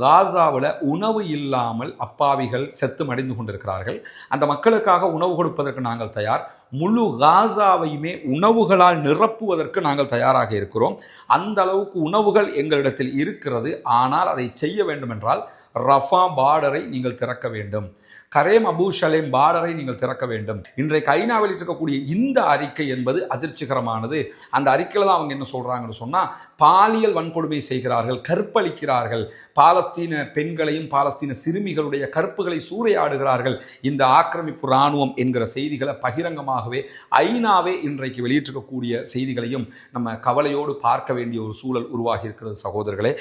காசாவில் உணவு இல்லாமல் அப்பாவிகள் செத்து மடிந்து கொண்டிருக்கிறார்கள். அந்த மக்களுக்காக உணவு கொடுப்பதற்கு நாங்கள் தயார். முழு காசாவையுமே உணவுகளால் நிரப்புவதற்கு நாங்கள் தயாராக இருக்கிறோம். அந்த அளவுக்கு உணவுகள் எங்களிடத்தில் இருக்கிறது. ஆனால் அதை செய்ய வேண்டுமென்றால் ரஃபா பார்டரை நீங்கள் திறக்க வேண்டும். கரேம் அபு ஷலேம் பார்டரை நீங்கள் திறக்க வேண்டும். இன்றைக்கு ஐநாவில் இருக்கக்கூடிய இந்த அறிக்கை என்பது அதிர்ச்சிகரமானது. அந்த அறிக்கையில் தான் அவங்க என்ன சொல்கிறாங்கன்னு சொன்னால் பாலியல் வன்கொடுமை செய்கிறார்கள் கற்பழிக்கிறார்கள். பாலஸ்தீன பெண்களையும் பாலஸ்தீன சிறுமிகளுடைய கற்புகளை சூறையாடுகிறார்கள். இந்த ஆக்கிரமிப்பு இராணுவம் என்கிற செய்திகளை பகிரங்கமாக பகிரங்கமாகவே ஐநாவே இன்றைக்கு வெளியிட்டிருக்கக்கூடிய செய்திகளையும் நம்ம கவலையோடு பார்க்க வேண்டிய ஒரு சூழல் உருவாகி இருக்கிறது சகோதரர்களே.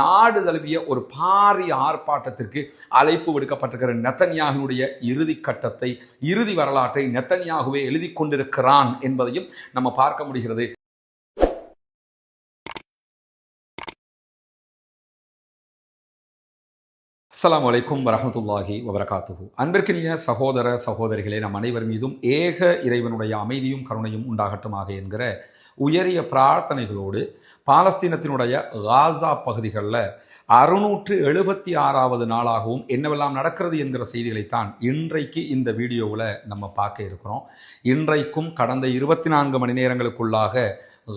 நாடு தழுவிய ஒரு பாரிய ஆர்ப்பாட்டத்திற்கு அழைப்பு விடுக்கப்பட்டிருக்கிற நெத்தன்யாகினுடைய இறுதி கட்டத்தை இறுதி வரலாற்றை நெத்தன்யாகுவே எழுதி கொண்டிருக்கிறான் என்பதையும் நம்ம பார்க்க முடிகிறது. அஸ்லாம் வலைக்கும் வரமத்துல்லாஹி வபரகாத்துஹு. அன்பிற்கினிய சகோதர சகோதரிகளே நம் அனைவர் மீதும் ஏக இறைவனுடைய அமைதியும் கருணையும் உண்டாகட்டுமாக என்கிற உயரிய பிரார்த்தனைகளோடு பாலஸ்தீனத்தினுடைய காசா பகுதிகளில் அறுநூற்று எழுபத்தி ஆறாவது நாளாகவும் என்னவெல்லாம் நடக்கிறது என்கிற செய்திகளைத்தான் இன்றைக்கு இந்த வீடியோவில் நம்ம பார்க்க இருக்கிறோம். இன்றைக்கும் கடந்த இருபத்தி நான்கு மணி நேரங்களுக்குள்ளாக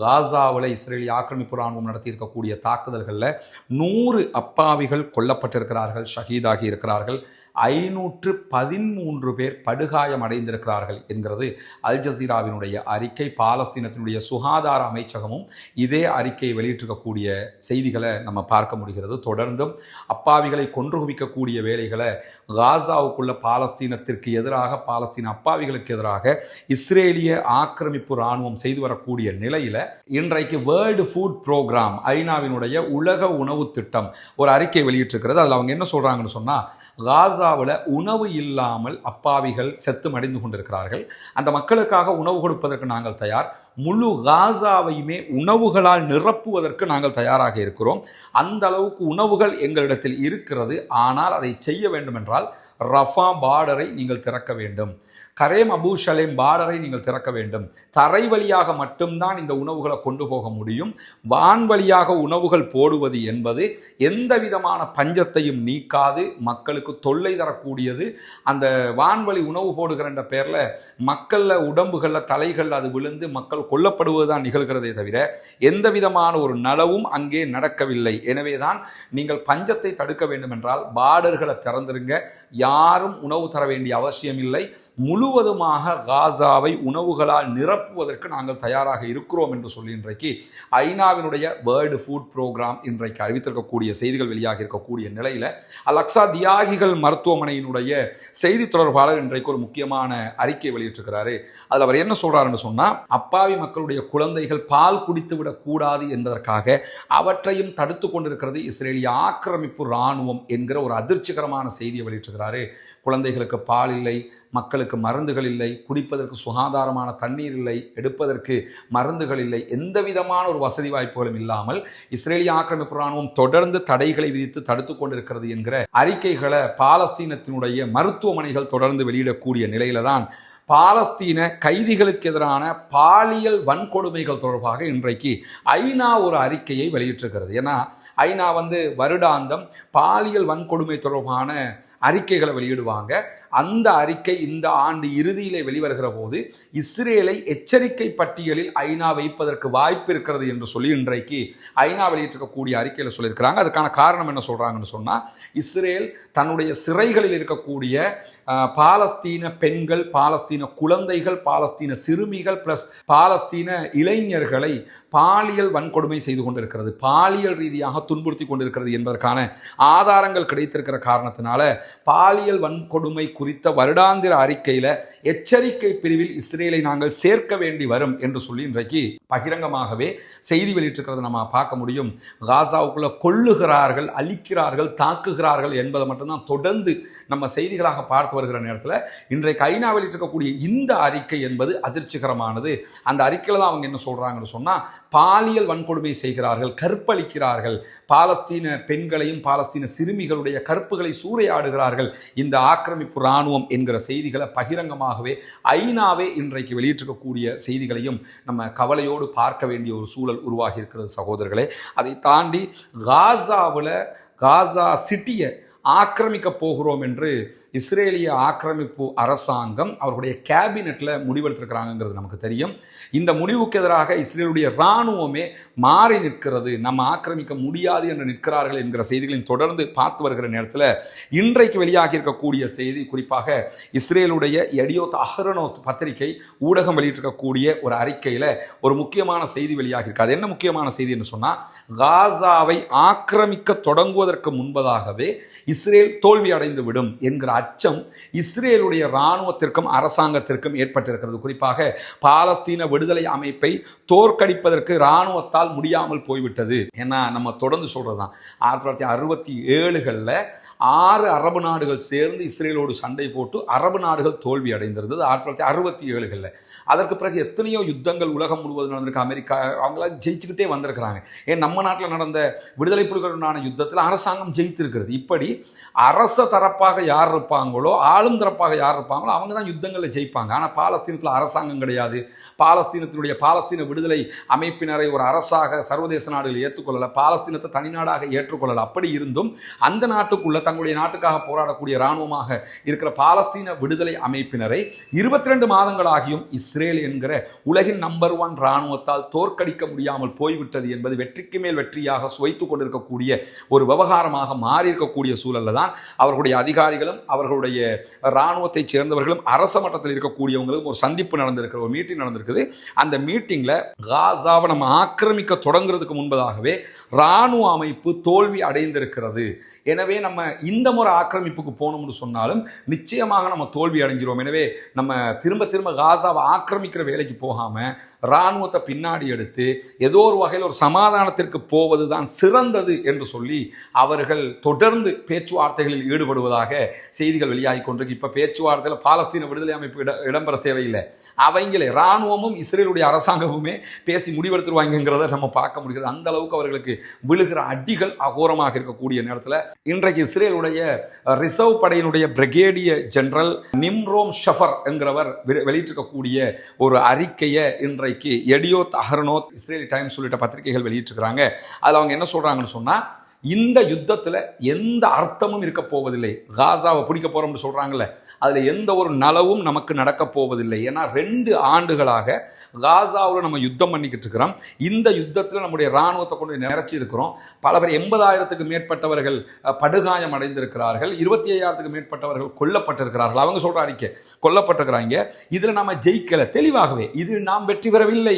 காசாவில் இஸ்ரேலிய ஆக்கிரமிப்பு ராணுவம் நடத்தியிருக்கக்கூடிய தாக்குதல்களில் நூறு அப்பாவிகள் கொல்லப்பட்டிருக்கிறார்கள் ஷஹீதாகி இருக்கிறார்கள். ஐநூற்று பதிமூன்று பேர் படுகாயம் அடைந்திருக்கிறார்கள் என்கிறது அல் ஜசீராவினுடைய அறிக்கை பாலஸ்தீனத்தினுடைய சுகாதார அமைச்சகமும் இதே அறிக்கையை வெளியிட்டிருக்கக்கூடிய செய்திகளை நம்ம பார்க்க முடிகிறது. தொடர்ந்தும் அப்பாவிகளை கொன்று குவிக்கக்கூடிய வேலைகளை காசாவுக்குள்ள பாலஸ்தீனத்திற்கு எதிராக பாலஸ்தீன அப்பாவிகளுக்கு எதிராக இஸ்ரேலிய ஆக்கிரமிப்பு இராணுவம் செய்து வரக்கூடிய நிலையில் இன்றைக்கு வேர்ல்டு ஃபுட் ப்ரோக்ராம் ஐநாவினுடைய உலக உணவு திட்டம் ஒரு அறிக்கை வெளியிட்டிருக்கிறது. அதில் அவங்க என்ன சொல்கிறாங்கன்னு சொன்னால் காசா காசாவில் உணவு இல்லாமல் அப்பாவிகள் செத்து மடிந்து கொண்டிருக்கிறார்கள். அந்த மக்களுக்காக உணவு கொடுப்பதற்கு நாங்கள் தயார். முழு காசாவையுமே உணவுகளால் நிரப்புவதற்கு நாங்கள் தயாராக இருக்கிறோம். அந்த அளவுக்கு உணவுகள் எங்களிடத்தில் இருக்கிறது. ஆனால் அதை செய்ய வேண்டுமென்றால் ரஃபா பார்டரை நீங்கள் திறக்க வேண்டும். கரேம் அபூ ஷலேம் பார்டரை நீங்கள் திறக்க வேண்டும். தரை வழியாக மட்டும்தான் இந்த உணவுகளை கொண்டு போக முடியும். வான் வழியாக உணவுகள் போடுவது என்பது எந்த விதமான பஞ்சத்தையும் நீக்காது மக்களுக்கு தொல்லை தரக்கூடியது. அந்த வான்வழி உணவு போடுகிற பேரில் மக்களில் உடம்புகளில் தலைகள் அது விழுந்து மக்கள் கொல்லப்படுவது தான் நிகழ்கிறதே தவிர எந்த விதமான ஒரு நலவும் அங்கே நடக்கவில்லை. எனவே தான் நீங்கள் பஞ்சத்தை தடுக்க வேண்டும் என்றால் பார்டர்களை திறந்துருங்க. யாரும் உணவு தர வேண்டிய அவசியம் இல்லை முழுவதுமாக காசாவை உணவுகளால் நிரப்புவதற்கு நாங்கள் தயாராக இருக்கிறோம் என்று சொல்லி இன்றைக்கு ஐநாவினுடைய வேர்ல்டு ஃபுட் ப்ரோக்ராம் இன்றைக்கு அறிவித்திருக்கக்கூடிய செய்திகள் வெளியாக இருக்கக்கூடிய நிலையில் அலக்ஸா தியாகிகள் மருத்துவமனையினுடைய செய்தி தொடர்பாளர் இன்றைக்கு ஒரு முக்கியமான அறிக்கை வெளியிட்டிருக்கிறாரு. அதில் அவர் என்ன சொல்கிறாருன்னு சொன்னால் அப்பாவி மக்களுடைய குழந்தைகள் பால் குடித்து விடக்கூடாது என்பதற்காக அவற்றையும் தடுத்து கொண்டிருக்கிறது இஸ்ரேலிய ஆக்கிரமிப்பு இராணுவம் என்கிற ஒரு அதிர்ச்சிகரமான செய்தியை வெளியிட்டிருக்கிறாரு. குழந்தைகளுக்கு பால் இல்லை மக்களுக்கு மருந்துகள் இல்லை குடிப்பதற்கு சுகாதாரமான தண்ணீர் இல்லை எடுப்பதற்கு மருந்துகள் இல்லை எந்த விதமான ஒரு வசதி வாய்ப்புகளும் இல்லாமல் இஸ்ரேலிய ஆக்கிரமிப்பு ராணுவம் தொடர்ந்து தடைகளை விதித்து தடுத்து கொண்டிருக்கிறது என்கிற அறிக்கைகளை பாலஸ்தீனத்தினுடைய மருத்துவமனைகள் தொடர்ந்து வெளியிடக்கூடிய நிலையில தான் பாலஸ்தீன கைதிகளுக்கு எதிரான பாலியல் வன்கொடுமைகள் தொடர்பாக இன்றைக்கு ஐநா ஒரு அறிக்கையை வெளியிட்டிருக்கிறது. ஏன்னா ஐநா வந்து வருடாந்தம் பாலியல் வன்கொடுமை தொடர்பான அறிக்கைகளை வெளியிடுவாங்க. அந்த அறிக்கை இந்த ஆண்டு இறுதியிலே வெளிவருகிற போது இஸ்ரேலை எச்சரிக்கை பட்டியலில் ஐநா வைப்பதற்கு வாய்ப்பு இருக்கிறது என்று சொல்லி இன்றைக்கு ஐநா வெளியிட்டிருக்கக்கூடிய அறிக்கையில் சொல்லியிருக்கிறாங்க. அதுக்கான காரணம் என்ன சொல்கிறாங்கன்னு சொன்னால் இஸ்ரேல் தன்னுடைய சிறைகளில் இருக்கக்கூடிய பாலஸ்தீன பெண்கள் பாலஸ்தீன குழந்தைகள் பாலஸ்தீன சிறுமிகள் ப்ளஸ் பாலஸ்தீன இளைஞர்களை பாலியல் வன்கொடுமை செய்து கொண்டிருக்கிறது. பாலியல் ரீதியாக துன்புறுத்தி கொண்டிருக்கிறது என்பதற்கான ஆதாரங்கள் கிடைத்திருக்கிற காரணத்தினால பாலியல் வன்கொடுமை குறித்த வருடாந்திர அறிக்கையில் எச்சரிக்கை பிரிவில் இஸ்ரேலை நாங்கள் சேர்க்க வேண்டி வரும் என்று சொல்லி இன்றைக்கு பகிரங்கமாகவே செய்தி வெளியிட்டிருக்கிறத நம்ம பார்க்க முடியும். காசாவுக்குள்ள கொள்ளுகிறார்கள் அழிக்கிறார்கள் தாக்குகிறார்கள் என்பதை மட்டும்தான் தொடர்ந்து நம்ம செய்திகளாக பார்த்து வருகிற நேரத்தில் இன்றைக்கு ஐநா வெளியிட்டிருக்கக்கூடிய இந்த அறிக்கை என்பது அதிர்ச்சிகரமானது. அந்த அறிக்கையில் தான் அவங்க என்ன சொல்றாங்கன்னு சொன்னால் பாலியல் வன்கொடுமை செய்கிறார்கள் கற்பழிக்கிறார்கள். பாலஸ்தீன பெண்களையும் பாலஸ்தீன சிறுமிகளுடைய கற்புகளை சூறையாடுகிறார்கள். இந்த ஆக்கிரமிப்பு இராணுவம் என்கிற செய்திகளை பகிரங்கமாகவே ஐநாவே இன்றைக்கு வெளியிட்டிருக்கக்கூடிய செய்திகளையும் நம்ம கவலையோடு பார்க்க வேண்டிய ஒரு சூழல் உருவாகி இருக்கிறது சகோதரர்களே. அதை தாண்டி காசாவில் காசா சிட்டியை ஆக்கிரமிக்க போகிறோம் என்று இஸ்ரேலிய ஆக்கிரமிப்பு அரசாங்கம் அவர்களுடைய கேபினெட்டில் முடிவெடுத்திருக்கிறாங்கிறது நமக்கு தெரியும். இந்த முடிவுக்கு எதிராக இஸ்ரேலுடைய இராணுவமே மாறி நிற்கிறது. நம்ம ஆக்கிரமிக்க முடியாது என்று நிற்கிறார்கள் என்கிற செய்திகளையும் தொடர்ந்து பார்த்து வருகிற நேரத்தில் இன்றைக்கு வெளியாகி இருக்கக்கூடிய செய்தி குறிப்பாக இஸ்ரேலுடைய எடியோத் அஹ்ரனோத் பத்திரிகை ஊடகம் வெளியிட்டிருக்கக்கூடிய ஒரு அறிக்கையில் ஒரு முக்கியமான செய்தி வெளியாகி இருக்கு அது என்ன முக்கியமான செய்தி என்று சொன்னால் காசாவை ஆக்கிரமிக்க தொடங்குவதற்கு முன்பதாகவே இஸ்ரேல் தோல்வி அடைந்து விடும் என்கிற அச்சம் இஸ்ரேலுடைய இராணுவத்திற்கும் அரசாங்கத்திற்கும் ஏற்பட்டிருக்கிறது. குறிப்பாக பாலஸ்தீன விடுதலை அமைப்பை தோற்கடிப்பதற்கு இராணுவத்தால் முடியாமல் போய்விட்டது. ஏன்னா நம்ம தொடர்ந்து சொல்கிறது தான் ஆயிரத்தி தொள்ளாயிரத்தி அறுபத்தி ஏழுகளில் ஆறு அரபு நாடுகள் சேர்ந்து இஸ்ரேலோடு சண்டை போட்டு அரபு நாடுகள் தோல்வி அடைந்திருந்தது. ஆயிரத்தி தொள்ளாயிரத்தி அறுபத்தி ஏழுகளில். அதற்கு பிறகு எத்தனையோ யுத்தங்கள் உலகம் முழுவதும் நடந்திருக்கு. அமெரிக்கா அவங்களாம் ஜெயிச்சுக்கிட்டே வந்திருக்கிறாங்க. ஏன் நம்ம நாட்டில் நடந்த விடுதலை புலிகளுடனான யுத்தத்தில் அரசாங்கம் ஜெயித்திருக்கிறது. இப்படி அரச தரப்பாக யார் இருப்பாங்களோ ஆளும் தரப்பாக யார் இருப்பாங்களோ அவங்க தான் யுத்தங்களில் ஜெயிப்பாங்க. ஆனால் பாலஸ்தீனத்தில் அரசாங்கம் கிடையாது. பாலஸ்தீனத்தினுடைய பாலஸ்தீன விடுதலை அமைப்பினரை ஒரு அரசாக சர்வதேச நாடுகள் ஏற்றுக்கொள்ளலை. பாலஸ்தீனத்தை தனிநாடாக ஏற்றுக்கொள்ளலை. அப்படி இருந்தும் அந்த நாட்டுக்குள்ள தங்களுடைய நாட்டுக்காக போராடக்கூடிய இராணுவமாக இருக்கிற பாலஸ்தீன விடுதலை அமைப்பினரை இருபத்தி ரெண்டு மாதங்களாகியும் இஸ்ரேல் என்கிற உலகின் நம்பர் ஒன் இராணுவத்தால் தோற்கடிக்க முடியாமல் போய்விட்டது என்பது வெற்றிக்கு மேல் வெற்றியாக சுவைத்து கொண்டிருக்கக்கூடிய ஒரு விவகாரமாக மாறியிருக்கக்கூடிய சூழலில் சூழல்ல தான் அவர்களுடைய அதிகாரிகளும் அவர்களுடைய இராணுவத்தைச் சேர்ந்தவர்களும் அரச மட்டத்தில் இருக்கக்கூடியவங்களும் ஒரு சந்திப்பு நடந்திருக்கிற ஒரு மீட்டிங் நடந்திருக்குது. அந்த மீட்டிங்கில் காசாவை நம்ம ஆக்கிரமிக்க தொடங்குறதுக்கு முன்பதாகவே இராணுவ அமைப்பு தோல்வி அடைந்திருக்கிறது. எனவே நம்ம இந்த முறை ஆக்கிரமிப்புக்கு போனோம்னு சொன்னாலும் நிச்சயமாக நம்ம தோல்வி அடைஞ்சிருவோம். எனவே நம்ம திரும்ப திரும்ப காசாவை ஆக்கிரமிக்கிற வேலைக்கு போகாமல் இராணுவத்தை பின்னாடி எடுத்து ஏதோ ஒரு வகையில் ஒரு சமாதானத்திற்கு போவது தான் சிறந்தது என்று சொல்லி அவர்கள் தொடர்ந்து பேச்சுவார்த்தைகளில் ஈடுபடுவதாக செய்திகள் வெளியாகி கொண்டிருக்கு. இப்போ பேச்சுவார்த்தையில் பாலஸ்தீன விடுதலை அமைப்பு இட இடம்பெற தேவையில்லை. அவங்களே இராணுவமும் இஸ்ரேலுடைய அரசாங்கமுமே பேசி முடிவெடுத்துருவாங்கிறத நம்ம பார்க்க முடிகிறது. அந்த அளவுக்கு அவர்களுக்கு விழுகிற அடிகள் அகோரமாக இருக்கக்கூடிய நேரத்தில் இன்றைக்கு இஸ்ரேலுடைய ரிசர்வ் படையினுடைய பிரிகேடியர் ஜெனரல் நிம்ரோம் ஷஃபர் என்கிறவர் வெளியிட்டிருக்கக்கூடிய ஒரு அறிக்கையை இன்றைக்கு எடியோத் அஹர்னோத் இஸ்ரேலி டைம்ஸ் உள்ளிட்ட பத்திரிகைகள் வெளியிட்டிருக்கிறாங்க. அதில் அவங்க என்ன சொல்கிறாங்கன்னு சொன்னால் இந்த யுத்தத்தில் எந்த அர்த்தமும் இருக்க போவதில்லை. காசாவை பிடிக்க போகிறோம்னு சொல்கிறாங்கல்ல அதில் எந்த ஒரு நலவும் நமக்கு நடக்க போவதில்லை. ஏன்னா ரெண்டு ஆண்டுகளாக காசாவில் நம்ம யுத்தம் பண்ணிக்கிட்டு இருக்கிறோம். இந்த யுத்தத்தில் நம்முடைய இராணுவத்தை கொண்டு நிறைச்சி இருக்கிறோம். பல பேர் எண்பதாயிரத்துக்கு மேற்பட்டவர்கள் படுகாயம் அடைந்திருக்கிறார்கள். இருபத்தி ஐயாயிரத்துக்கு மேற்பட்டவர்கள் கொல்லப்பட்டிருக்கிறார்கள். அவங்க சொல்கிற அறிக்கை கொல்லப்பட்டிருக்கிறாங்க. இதில் நம்ம ஜெயிக்கலை. தெளிவாகவே இது நாம் வெற்றி பெறவில்லை.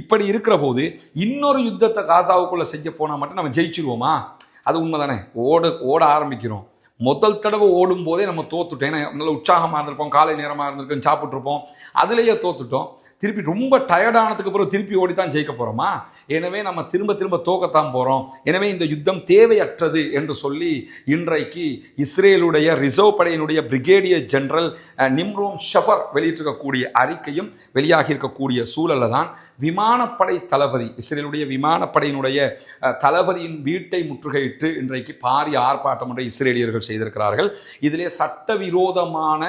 இப்படி இருக்கிற போது இன்னொரு யுத்தத்தை காசாவுக்குள்ளே செய்ய போனால் மட்டும் நம்ம ஜெயிச்சிருவோமா? அது உண்மை தானே ஓட ஓட ஆரம்பிக்கிறோம். முதல் தடவை ஓடும் போதே நம்ம தோத்துட்டோம். ஏன்னா நல்ல உற்சாகமாக இருந்திருப்போம் காலை நேரமாக இருந்திருக்கோம் சாப்பிட்ருப்போம் அதுலேயே தோத்துட்டோம். திருப்பி ரொம்ப டயர்டானதுக்கு அப்புறம் திருப்பி ஓடி தான் ஜெயிக்க போகிறோமா எனவே நம்ம திரும்ப திரும்ப தோக்கத்தான் போகிறோம் எனவே இந்த யுத்தம் தேவையற்றது என்று சொல்லி இன்றைக்கு இஸ்ரேலுடைய ரிசர்வ் படையினுடைய பிரிகேடியர் ஜெனரல் நிம்ரோம் ஷஃபர் வெளியிட்டிருக்கக்கூடிய அறிக்கையும் வெளியாகி இருக்கக்கூடிய சூழலில் தான் விமானப்படை தளபதி இஸ்ரேலுடைய விமானப்படையினுடைய தளபதியின் வீட்டை முற்றுகையிட்டு இன்றைக்கு பாரிய ஆர்ப்பாட்டம் ஒன்றை இஸ்ரேலியர்கள் செய்திருக்கிறார்கள். இதிலே சட்டவிரோதமான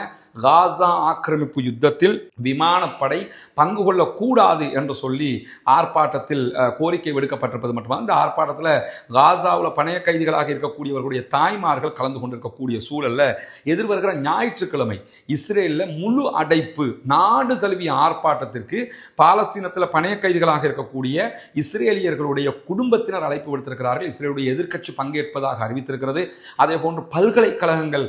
காசா ஆக்கிரமிப்பு யுத்தத்தில் விமானப்படை பங்கு கொள்ளக்கூடாது என்று சொல்லி ஆர்ப்பாட்டத்தில் கோரிக்கை விடுக்கப்பட்டிருப்பது மட்டுமல்ல இந்த ஆர்ப்பாட்டத்தில் காசாவில் பணைய கைதிகளாக இருக்கக்கூடியவர்களுடைய தாய்மார்கள் கலந்து கொண்டிருக்கக்கூடிய சூழலில் எதிர்வருகிற ஞாயிற்றுக்கிழமை இஸ்ரேலில் முழு அடைப்பு நாடு தழுவிய ஆர்ப்பாட்டத்திற்கு பாலஸ்தீனத்தில் பணைய கைதிகளாக இருக்கக்கூடிய இஸ்ரேலியர்களுடைய குடும்பத்தினர் அழைப்பு விடுத்திருக்கிறார்கள். இஸ்ரேலுடைய எதிர்க்கட்சி பங்கேற்பதாக அறிவித்திருக்கிறது. அதே போன்று பல்கலைக்கழகங்கள்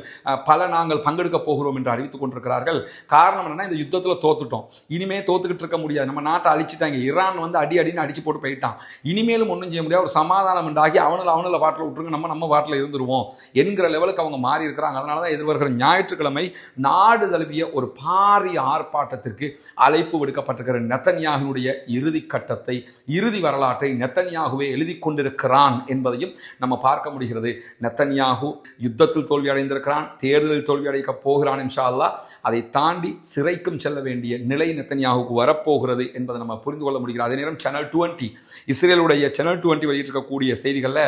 பல நாங்கள் பங்கெடுக்க போகிறோம் என்று அறிவித்துக் கொண்டிருக்கிறார்கள். காரணம் என்னன்னா இந்த யுத்தத்தில் தோத்துட்டோம். இனிமே தோத்துக்கிட்டு இருக்க முடியாது. நம்ம நாட்டை அழிச்சிட்டாங்க. ஈரான் வந்து அடி அடின்னு அடிச்சு போட்டு போயிட்டான். இனிமேலும் ஒன்றும் செய்ய முடியாது. ஒரு சமாதானம் உண்டாகி அவனில் அவனில் வாட்டில் விட்டுருங்க. நம்ம நம்ம வாட்டில் இருந்துருவோம் என்கிற லெவலுக்கு அவங்க மாறி இருக்கிறாங்க. அதனால தான் எதிர்வருகிற ஞாயிற்றுக்கிழமை நாடு தழுவிய ஒரு பாரிய ஆர்ப்பாட்டத்திற்கு அழைப்பு விடுக்கப்பட்டிருக்கிற நெத்தன்யாகுனுடைய இறுதி கட்டத்தை இறுதி வரலாற்றை நெத்தன்யாகுவே எழுதி கொண்டிருக்கிறான் என்பதையும் நம்ம பார்க்க முடிகிறது. நெத்தன்யாகு யுத்த யுத்தத்தில் தோல்வி அடைந்திருக்கிறான் தேர்தலில் தோல்வி அடைக்க போகிறான் இன்ஷா அல்லாஹ் அதை தாண்டி சிறைக்கும் செல்ல வேண்டிய நிலை நெத்தனியாவுக்கு வரப்போகிறது என்பதை நம்ம புரிந்து கொள்ள முடிகிறது. அதே நேரம் சேனல் டுவெண்ட்டி இஸ்ரேலுடைய சேனல் டுவெண்ட்டி வெளியிட்டிருக்கக்கூடிய செய்திகளில்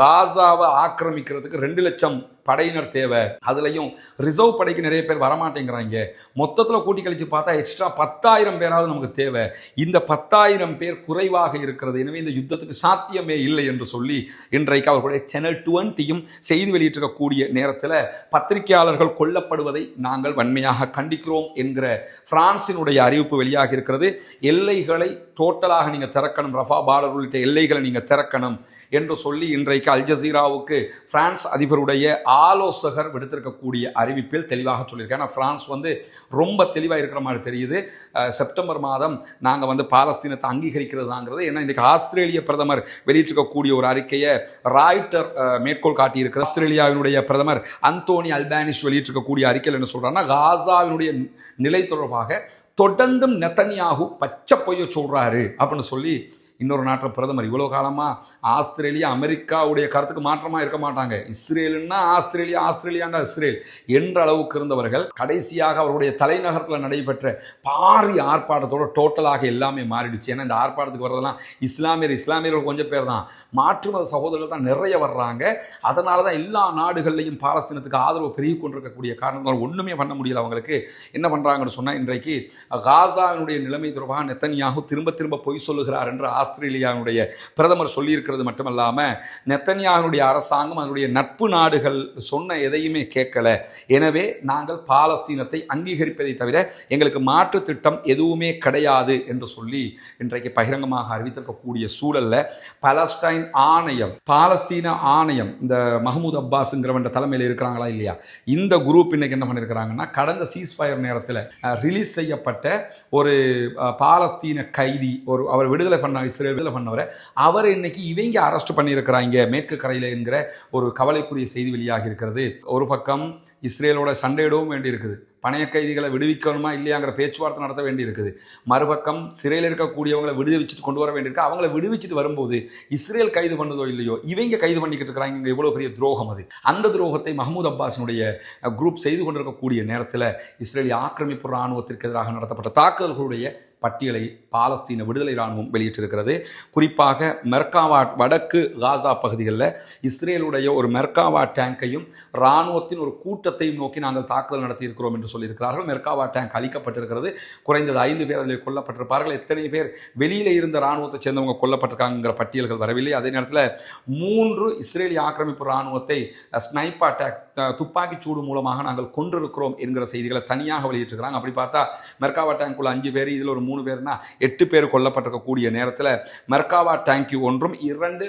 காசாவை ஆக்கிரமிக்கிறதுக்கு ரெண்டு லட்சம் படையினர் தேவை. அதுலேயும் ரிசர்வ் படைக்கு நிறைய பேர் வரமாட்டேங்கிறாங்க. மொத்தத்தில் கூட்டி கழித்து பார்த்தா எக்ஸ்ட்ரா பத்தாயிரம் பேராவது நமக்கு தேவை. இந்த பத்தாயிரம் பேர் குறைவாக இருக்கிறது. எனவே இந்த யுத்தத்துக்கு சாத்தியமே இல்லை என்று சொல்லி இன்றைக்கு அவர்களுடைய சேனல் டுவெண்ட்டியும் செய்தி வெளியிட்டிருக்கக்கூடிய நேரத்தில் பத்திரிகையாளர்கள் கொல்லப்படுவதை நாங்கள் வன்மையாக கண்டிக்கிறோம் என்கிற பிரான்சினுடைய அறிவிப்பு வெளியாக இருக்கிறது. எல்லைகளை டோட்டலாக நீங்கள் திறக்கணும். ரஃபா பார்டர் உள்ளிட்ட எல்லைகளை நீங்கள் திறக்கணும் என்று சொல்லி இன்றைக்கு அல் ஜசீராவுக்கு பிரான்ஸ் அதிபருடைய ஆலோசகர் விடுத்திருக்கக்கூடிய அறிவிப்பில் தெளிவாக சொல்லியிருக்கேன். ஏன்னா பிரான்ஸ் வந்து ரொம்ப தெளிவாக இருக்கிற மாதிரி தெரியுது. செப்டம்பர் மாதம் நாங்கள் வந்து பாலஸ்தீனத்தை அங்கீகரிக்கிறதாங்கிறது ஏன்னா இன்றைக்கு ஆஸ்திரேலிய பிரதமர் வெளியிட்டிருக்கக்கூடிய ஒரு அறிக்கையை ராய்டர் மேற்கோள் காட்டியிருக்கிற ஆஸ்திரேலியாவினுடைய பிரதமர் அந்தோனி அல்பானிஷ் வெளியிட்டிருக்கக்கூடிய அறிக்கையில் என்ன சொல்கிறாங்கன்னா காசாவினுடைய நிலை தொடர்பாக தொடர்ந்தும் நெத்தன்யாகு பச்சை பொய்ய சொல்கிறாரு அப்படின்னு சொல்லி இன்னொரு நாட்டில் பிரதமர். இவ்வளோ காலமாக ஆஸ்திரேலியா அமெரிக்காவுடைய கருத்துக்கு மாற்றமாக இருக்க மாட்டாங்க. இஸ்ரேலுன்னா ஆஸ்திரேலியா ஆஸ்திரேலியாண்டா இஸ்ரேல் என்ற அளவுக்கு இருந்தவர்கள் கடைசியாக அவருடைய தலைநகரத்தில் நடைபெற்ற பாரி ஆர்ப்பாட்டத்தோட டோட்டலாக எல்லாமே மாறிடுச்சு. ஏன்னா இந்த ஆர்ப்பாட்டத்துக்கு வர்றதெல்லாம் இஸ்லாமியர் இஸ்லாமியர்கள் கொஞ்சம் பேர் தான். மாற்று மத சகோதரர்கள் தான் நிறைய வர்றாங்க. அதனால தான் எல்லா நாடுகள்லையும் பாலஸ்தீனத்துக்கு ஆதரவு பெருகி கொண்டிருக்கக்கூடிய காரணத்தால் ஒன்றுமே பண்ண முடியல அவங்களுக்கு. என்ன பண்ணுறாங்கன்னு சொன்னால் இன்றைக்கு காசாவினுடைய நிலைமை தொடர்பாக நெத்தனியாக திரும்ப திரும்ப பொய் சொல்லுகிறார் என்று ஆஸ்திரேலியாவுடைய பிரதமர் சொல்லியிருக்கிறது மட்டுமல்லாமல் நெத்தனியாவினுடைய அரசாங்கம் அதனுடைய நட்பு நாடுகள் சொன்ன எதையுமே கேட்கல. எனவே நாங்கள் பாலஸ்தீனத்தை அங்கீகரிப்பதை தவிர எங்களுக்கு மாற்று திட்டம் எதுவுமே கிடையாது என்று சொல்லி இன்றைக்கு பகிரங்கமாக அறிவித்திருக்கக்கூடிய சூழல்ல பலஸ்டைன் ஆணையம் பாலஸ்தீன ஆணையம் இந்த மஹமூத் அப்பாஸ்ங்கிறவன் தலைமையில் இருக்கிறாங்களா இல்லையா? இந்த குரூப் இன்னைக்கு என்ன பண்ணியிருக்கிறாங்கன்னா கடந்த சீஸ்ஃபயர் நேரத்தில் ரிலீஸ் செய்யப்பட்ட ஒரு பாலஸ்தீன கைதி ஒரு அவர் விடுதலை பண்ண இஸ்ரேல் விடுதலை பண்ணவரை அவர் இன்னைக்கு இவங்க அரெஸ்ட் பண்ணியிருக்கிறாங்க மேற்கு கரையில் என்கிற ஒரு கவலைக்குரிய செய்தி வெளியாகி இருக்கிறது. ஒரு பக்கம் இஸ்ரேலோட சண்டையிடவும் வேண்டி இருக்குது பணைய கைதிகளை விடுவிக்கணுமா இல்லையாங்கிற பேச்சுவார்த்தை நடத்த வேண்டி இருக்குது மறுபக்கம் சிறையில் இருக்கக்கூடியவங்களை விடுவிச்சுட்டு கொண்டு வர வேண்டியிருக்கு. அவங்கள விடுவிச்சுட்டு வரும்போது இஸ்ரேல் கைது பண்ணதோ இல்லையோ இவங்க கைது பண்ணிக்கிட்டு இருக்கிறாங்க. இங்கே எவ்வளோ பெரிய துரோகம் அது. அந்த துரோகத்தை மஹமூத் அப்பாஸினுடைய குரூப் செய்து கொண்டிருக்கக்கூடிய நேரத்தில் இஸ்ரேலிய ஆக்கிரமிப்பு இராணுவத்திற்கு எதிராக நடத்தப்பட்ட தாக்குதல்களுடைய பட்டியலை பாலஸ்தீன விடுதலை இராணுவம் வெளியிட்டிருக்கிறது. குறிப்பாக மெர்காவா வடக்கு காசா பகுதிகளில் இஸ்ரேலுடைய ஒரு மெர்காவா டேங்கையும் இராணுவத்தின் ஒரு கூட்டத்தையும் நோக்கி நாங்கள் தாக்குதல் நடத்தியிருக்கிறோம் என்று சொல்லியிருக்கிறார்கள். மெர்காவா டேங்க் அளிக்கப்பட்டிருக்கிறது குறைந்தது ஐந்து பேர் அதில் கொல்லப்பட்டிருப்பார்கள். எத்தனை பேர் வெளியில் இருந்த இராணுவத்தை சேர்ந்தவங்க கொல்லப்பட்டிருக்காங்கிற பட்டியல்கள் வரவில்லை. அதே நேரத்தில் மூன்று இஸ்ரேலிய ஆக்கிரமிப்பு இராணுவத்தை ஸ்னைப் அட்டாக் துப்பாக்கி சூடு மூலமாக நாங்கள் கொன்றிருக்கிறோம் என்கிற செய்திகளை தனியாக வெளியிட்டிருக்கிறாங்க. அப்படி பார்த்தா மெர்காவா டேங்க்குள்ள அஞ்சு பேர் இதில் ஒரு மூணு பேர்னா எட்டு பேர் கொல்லப்பட்டிருக்கக்கூடிய நேரத்தில் மெர்காவா டேங்க் ஒன்றும் இரண்டு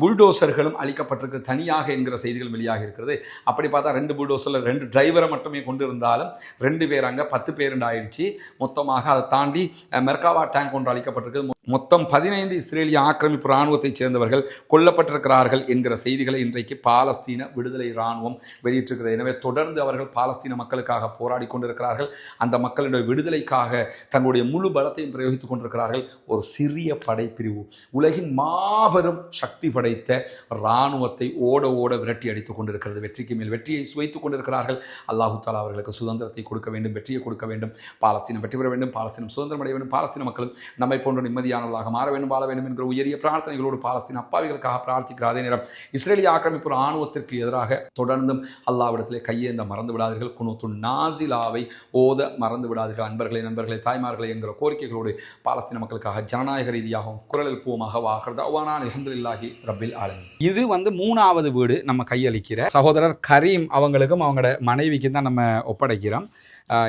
புல்டோசர்களும் அளிக்கப்பட்டிருக்கு தனியாக என்கிற செய்திகள் வெளியாக இருக்கிறது. அப்படி பார்த்தா ரெண்டு புல்டோசரில் ரெண்டு டிரைவரை மட்டுமே கொண்டு இருந்தாலும் ரெண்டு பேர் அங்கே பத்து பேர் ஆயிடுச்சு மொத்தமாக அதை தாண்டி மெர்காவா டேங்க் ஒன்று அளிக்கப்பட்டிருக்கு மொத்தம் பதினைந்து இஸ்ரேலிய ஆக்கிரமிப்பு இராணுவத்தைச் சேர்ந்தவர்கள் கொல்லப்பட்டிருக்கிறார்கள் என்கிற செய்திகளை இன்றைக்கு பாலஸ்தீன விடுதலை இராணுவம் வெளியிட்டிருக்கிறது. எனவே தொடர்ந்து அவர்கள் பாலஸ்தீன மக்களுக்காக போராடி கொண்டிருக்கிறார்கள். அந்த மக்களுடைய விடுதலைக்காக தங்களுடைய முழு பலத்தையும் பிரயோகித்துக் கொண்டிருக்கிறார்கள். ஒரு சிறிய படைப்பிரிவு. உலகின் மாபெரும் சக்தி படைத்த இராணுவத்தை ஓட ஓட விரட்டி அடித்துக் கொண்டிருக்கிறது. வெற்றிக்கு மேல் வெற்றியை சுவைத்துக் கொண்டிருக்கிறார்கள். அல்லாஹு தாலா அவர்களுக்கு சுதந்திரத்தை கொடுக்க வேண்டும் வெற்றியை கொடுக்க வேண்டும். பாலஸ்தீனம் வெற்றி பெற வேண்டும் பாலஸ்தீனம் சுதந்திரம் அடைய வேண்டும் பாலஸ்தீன மக்களும் நம்மை போன்ற நிம்மதியானவர்களாக மாற வேண்டும் வாழ வேண்டும் என்கிற உயரிய பிரார்த்தனைகளோடு பாலஸ்தீன் அப்பாவிகளுக்காக பிரார்த்திக்கிற அதே நேரம் இஸ்ரேலிய ஆக்கிரமிப்பு ராணுவத்திற்கு எதிராக தொடர்ந்தும் அல்லாவிடத்திலே கையேந்த மறந்து விடாதீர்கள் குனூத்து நாசிலாவை ஓத மறந்து விடாதீர்கள் அன்பர்களே நண்பர்களே தாய்மார்களே என்கிற கோரிக்கைகளோடு பாலஸ்தீன மக்களுக்காக ஜனநாயக ரீதியாகவும் குரல் எழுப்புவோமாக வாகிறது அவ்வானா அலமதுல்லாஹி ரபில் ஆலமீன். இது வந்து மூணாவது வீடு நம்ம கையளிக்கிற சகோதரர் கரீம் அவங்களுக்கும் அவங்களோட மனைவிக்கும் தான் நம்ம ஒப்படைக்கிறோம்.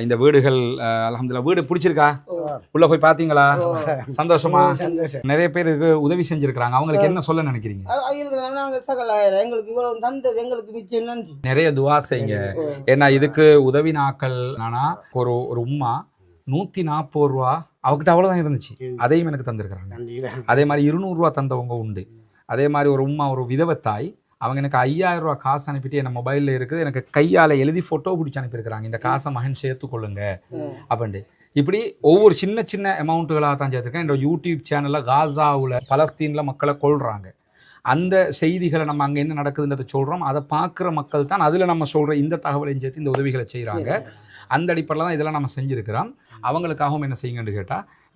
இந்த வீடுகள் அலமதுல்லா வீடு பிடிச்சிருக்கா? உள்ள போய் பாத்தீங்களா சந்தோஷமா? நிறைய பேருக்கு உதவி செஞ்சிருக்கிறாங்க. அவங்களுக்கு என்ன சொல்ல நினைக்கிறீங்க? எங்களுக்கு இவ்வளவு தந்தது எங்களுக்கு மிச்சம் நிறைய துவா செய்யுங்க. ஏன்னா இதுக்கு உதவி நாக்கள் ஆனா ஒரு ஒரு உம்மா. நூத்தி நாற்பது ரூபா அவகிட்ட அவ்வளவுதான் இருந்துச்சு. அதையும் எனக்கு தந்திருக்கிறாங்க. அதே மாதிரி இருநூறுவா தந்தவங்க உண்டு. அதே மாதிரி ஒரு உம்மா ஒரு விதவத்தாய் அவங்க எனக்கு ஐயாயிரம் ரூபா காசு அனுப்பிட்டு என் மொபைலில் இருக்குது எனக்கு கையால் எழுதி ஃபோட்டோ பிடிச்சி அனுப்பியிருக்கிறாங்க. இந்த காசை மகன் சேர்த்துக்கொள்ளுங்க அப்படின்ட்டு. இப்படி ஒவ்வொரு சின்ன சின்ன அமௌண்ட்டுகளாக தான் சேர்த்துருக்கேன். என்னோட யூடியூப் சேனலில் காசாவில் பலஸ்தீனில் மக்களை கொள்றாங்க அந்த செய்திகளை நம்ம அங்கே என்ன நடக்குதுன்றதை சொல்கிறோம் அதை பார்க்குற மக்கள் தான் அதில் நம்ம சொல்கிற இந்த தகவலையும் சேர்த்து இந்த உதவிகளை செய்கிறாங்க அந்த அடிப்படையில் தான் இதெல்லாம் நம்ம செஞ்சுருக்கிறோம். அவங்களுக்காகவும் என்ன செய்யுங்கன்னு கேட்டால்